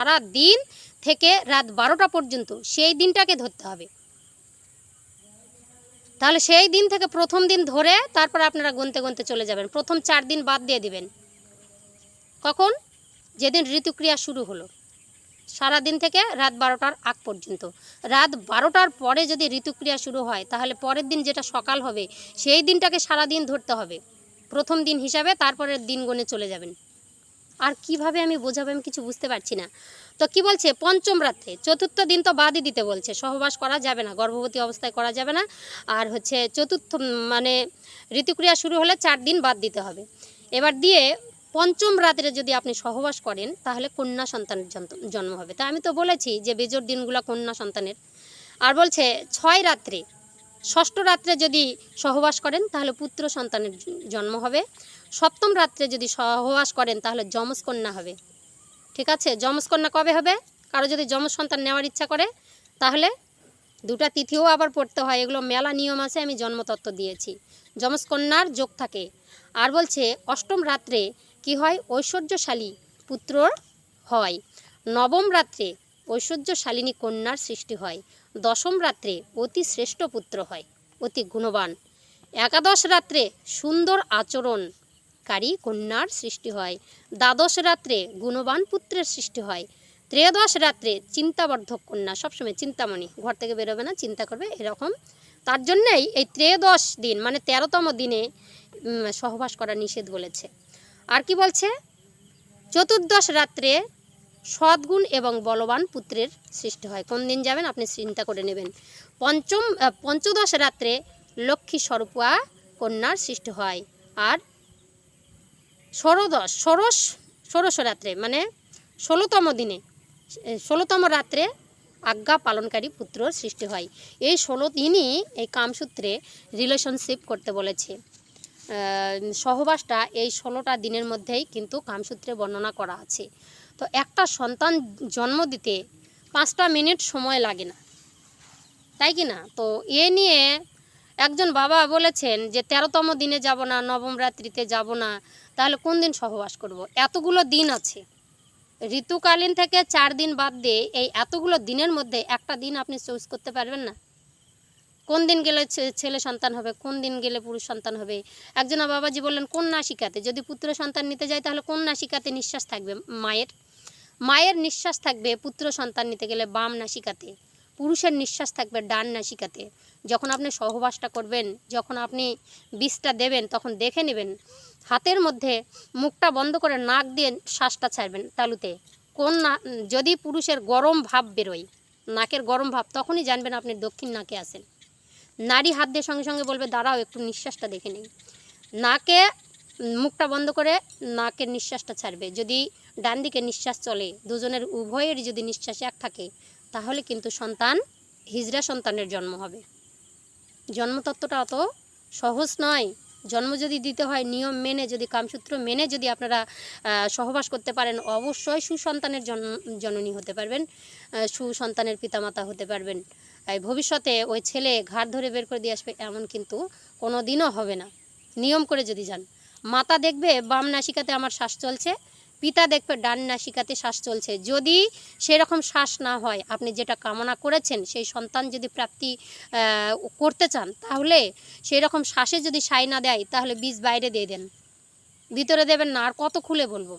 সারা দিন থেকে রাত বারোটা পর্যন্ত সেই দিনটাকে ধরতে হবে। তাহলে সেই দিন থেকে প্রথম দিন ধরে তারপর আপনারা গুনতে গুনতে চলে যাবেন। প্রথম চার দিন বাদ দিয়ে দিবেন। কখন? যেদিন ঋতুক্রিয়া শুরু হলো। সারা দিন থেকে রাত বারোটার আগ পর্যন্ত। রাত বারোটার পরে যদি ঋতুক্রিয়া শুরু হয়, তাহলে পরের দিন যেটা সকাল হবে, সেই দিনটাকে সারা দিন ধরতে হবে। প্রথম দিন হিসাবে তারপরের দিন গুনে চলে যাবেন। আর কীভাবে আমি বোঝাবো আমি কিছু বুঝতে পারছি না। তো কি বলছে? পঞ্চম রাত্রে, চতুর্থ দিন তো বাদই দিতে বলছে। সহবাস করা যাবে না, গর্ভবতী অবস্থায় করা যাবে না। আর হচ্ছে চতুর্থ মানে ঋতুক্রিয়া শুরু হলে চার দিন বাদ দিতে হবে। এবার দিয়ে পঞ্চম রাত্রে যদি আপনি সহবাস করেন, তাহলে কন্যা সন্তানের জন্ম হবে। তা আমি তো বলেছি যে বেজোর দিনগুলো কন্যা সন্তানের। আর বলছে, ছয় রাত্রে ষষ্ঠ রাত্রে যদি সহবাস করেন, তাহলে পুত্র সন্তানের জন্ম হবে। সপ্তম রাত্রে যদি সহবাস করেন, তাহলে যমজ কন্যা হবে। ঠিক আছে? যমজ কন্যা কবে হবে? কারও যদি যমজ সন্তান নেওয়ার ইচ্ছা করে, তাহলে দুটা তিথিও আবার পড়তে হয়। এগুলো মেলা নিয়ম আছে, আমি জন্মতত্ত্ব দিয়েছি। যমজ কন্যার যোগ থাকে। আর বলছে, অষ্টম রাত্রে কি হয়? ঐশ্বর্যশালী পুত্র হয়। নবম রাত্রে ঐশ্বর্যশালিনী কন্যার সৃষ্টি হয়। দশম রাত্রে অতি শ্রেষ্ঠ পুত্র হয়, অতি গুণবান। একাদশ রাত্রে সুন্দর আচরণকারী কন্যার সৃষ্টি হয়, দ্বাদশ রাত্রে গুণবান পুত্রের সৃষ্টি হয়, ত্রয়োদশ রাত্রে চিন্তাবর্ধক কন্যা, সবসময় চিন্তামণি, ঘর থেকে বেরোবে না, চিন্তা করবে এরকম। তার জন্যেই এই ত্রয়োদশ দিন মানে তেরোতম দিনে সহবাস করা নিষেধ বলেছে। আর কি বলছে? চতুর্দশ রাত্রে সদ্গুণ এবং বলবান পুত্রের সৃষ্টি হয়। কোন দিন যাবেন? আপনি চিন্তা করে নেবেন। পঞ্চম পঞ্চদশ রাত্রে লক্ষ্মী স্বরূপা কন্যার সৃষ্টি হয়। আর ষোড়দশ, ষোড়শ ষোড়শ রাত্রে মানে ষোলোতম দিনে ষোলোতম রাত্রে আজ্ঞা পালনকারী পুত্র সৃষ্টি হয়। এই ষোলো দিনই এই কামসূত্রে রিলেশনশিপ করতে বলেছে। সহবাসটা এই ষোলোটা দিনের মধ্যেই কিন্তু কামসূত্রে বর্ণনা করা আছে। তো একটা সন্তান জন্ম দিতে পাঁচটা মিনিট সময় লাগে না, তাই কি না? তো এ নিয়ে একজন বাবা বলেছেন যে, তেরোতম দিনে যাব না, নবম রাত্রিতে যাব না, তাহলে কোন দিন সহবাস করব? এতগুলো দিন আছে। ঋতুকালীন থেকে চার দিন বাদ দিয়ে এই এতগুলো দিনের মধ্যে একটা দিন আপনি চুজ করতে পারবেন না। কোন দিন গেলে ছেলে সন্তান হবে, কোন দিন গেলে পুরুষ সন্তান হবে? একজন বাবাজি বললেন, কোন নাসিকাতে? যদি পুত্র সন্তান নিতে যায়, তাহলে কোন নাসিকাতে নিঃশ্বাস থাকবে? মায়ের? মায়ের নিঃশ্বাস থাকবে পুত্র সন্তান নিতে গেলে বাম নাসিকাতে। পুরুষের নিঃশ্বাস থাকবে ডান নাসিকাতে। যখন আপনি সহবাসটা করবেন, যখন আপনি বিষটা দেবেন, তখন দেখে নেবেন, হাতের মধ্যে মুখটা বন্ধ করে নাক দিয়ে শ্বাসটা ছাড়বেন তালুতে। কোন না, যদি পুরুষের গরম ভাব বেরোয়, নাকের গরম ভাব, তখনই জানবেন আপনি দক্ষিণ নাকে আসেন নারী হাত দিয়ে সঙ্গে সঙ্গে বলবে, দাঁড়াও, একটু নিঃশ্বাসটা দেখে নেই। নাকে মুখটা বন্ধ করে নাকের নিঃশ্বাসটা ছাড়বে। যদি ডান দিকে নিঃশ্বাস চলে, দুজনের উভয়ের যদি নিঃশ্বাস এক থাকে, তাহলে কিন্তু সন্তান, হিজড়া সন্তানের জন্ম হবে। জন্মতত্ত্বটা অত সহজ নয়। জন্ম যদি দিতে হয়, নিয়ম মেনে যদি, কামসূত্র মেনে যদি আপনারা সহবাস করতে পারেন, অবশ্যই সুসন্তানের জন, জননী হতে পারবেন সুসন্তানের পিতামাতা হতে পারবেন। তাই ভবিষ্যতে ওই ছেলে ঘাট ধরে বের করে দিয়ে আসবে, এমন কিন্তু কোনো দিনও হবে না। নিয়ম করে যদি যান। মাতা দেখবে, বাম নাসিকাতে আমার শ্বাস চলছে পিতা দেখবে ডান নাসিকাতে শ্বাস চলছে। যদি সেরকম শ্বাস না হয়, আপনি যেটা কামনা করেছেন, সেই সন্তান যদি প্রাপ্তি করতে চান, তাহলে সেই রকম শ্বাসে যদি সাই না দেয়, তাহলে বীজ বাইরে দিয়ে দেন। ভিতরে দেবেন না, আর কত খুলে বলব?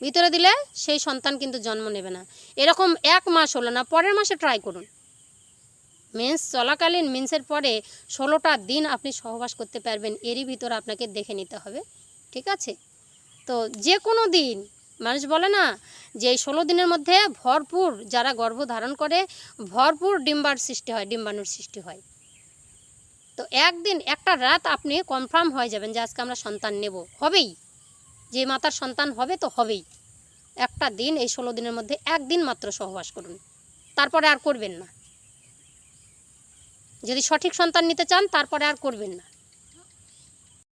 ভিতরে দিলে সেই সন্তান কিন্তু জন্ম নেবে না। এরকম এক মাস হলো না, পরের মাসে ট্রাই করুন। মেন্স চলাকালীন মেন্সের পরে ষোলোটা দিন আপনি সহবাস করতে পারবেন, এরই ভিতর আপনাকে দেখে নিতে হবে। ঠিক আছে? তো যে কোনো দিন, মানুষ বলে না যে এই ষোলো দিনের মধ্যে ভরপুর যারা গর্ভ ধারণ করে, ভরপুর ডিম্বার সৃষ্টি হয়, ডিম্বাণুর সৃষ্টি হয়। তো একদিন, একটা রাত আপনি কনফার্ম হয়ে যাবেন যে আজকে আমরা সন্তান নেব। হবেই। যে মাতার সন্তান হবে তো হবেই। একটা দিন, এই ষোলো দিনের মধ্যে একদিন মাত্র সহবাস করুন। তারপরে আর করবেন না। যদি সঠিক সন্তান নিতে চান, তারপরে আর করবেন না।